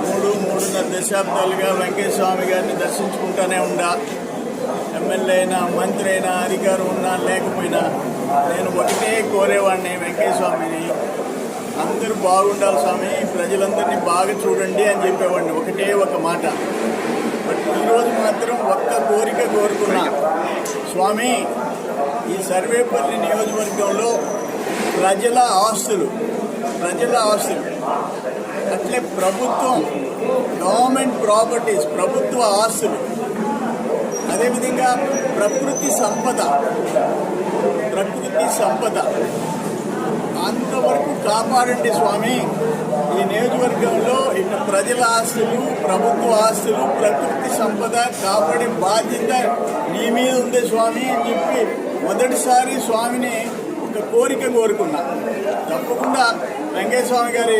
మూడు మూడున్నర దశాబ్దాలుగా వెంకయ్య స్వామి గారిని దర్శించుకుంటూనే ఉండా. ఎమ్మెల్యే అయినా మంత్రి అయినా అధికారం ఉన్నా లేకపోయినా నేను ఒకటే కోరేవాడిని వెంకయ్య స్వామిని అందరూ బాగుండాలి స్వామి ప్రజలందరినీ బాగా చూడండి అని చెప్పేవాడిని ఒకటే ఒక మాట. బట్ ఈరోజు మాత్రం ఒక్క కోరిక కోరుకున్నా. స్వామి ఈ సర్వేపల్లి నియోజకవర్గంలో ప్రజల ఆస్తులు ప్రజల ఆస్తులు అట్లే ప్రభుత్వం గవర్నమెంట్ ప్రాపర్టీస్ ప్రభుత్వ ఆస్తులు. అదేవిధంగా ప్రకృతి సంపద ప్రకృతి సంపద. అంతవరకు కాపాడండి స్వామి. ఈ నియోజకవర్గంలో ఇటు ప్రజల ఆస్తులు ప్రభుత్వ ఆస్తులు ప్రకృతి సంపద కాపాడే బాధ్యత నీ మీద ఉంది స్వామి అని చెప్పి మొదటిసారి స్వామిని ఒక కోరిక కోరుకున్నా. తప్పకుండా వెంకటస్వామి స్వామి గారి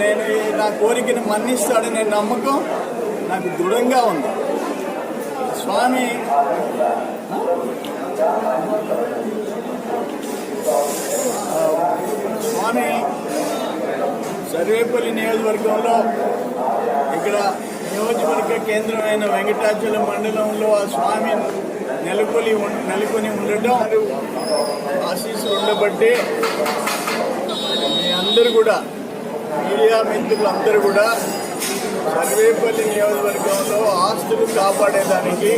నేను నా కోరికను మన్నిస్తాడనే నమ్మకం నాకు దృఢంగా ఉంది. స్వామి స్వామి సర్వేపల్లి నియోజకవర్గంలో ఇక్కడ నియోజకవర్గ కేంద్రమైన వెంకటాచల మండలంలో ఆ స్వామి నెలకొని నెలకొని ఉండటం కాబట్టి మీ అందరు కూడా మీడియా మిత్రులు అందరూ కూడా సర్వేపల్లి నియోజకవర్గంలో ఆస్తులు కాపాడేదానికి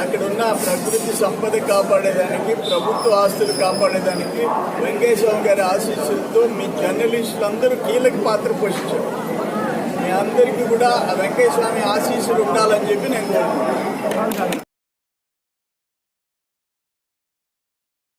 అక్కడ ఉన్న ప్రకృతి సంపద కాపాడేదానికి ప్రభుత్వ ఆస్తులు కాపాడేదానికి వెంకటేశ్వర గారి ఆశీస్సులతో మీ జర్నలిస్టులు అందరూ కీలక పాత్ర పోషించారు. మీ అందరికీ కూడా ఆ వెంకటేశ్వర స్వామి ఆశీస్సులు ఉండాలని చెప్పి నేను కోరుకుంటున్నాను.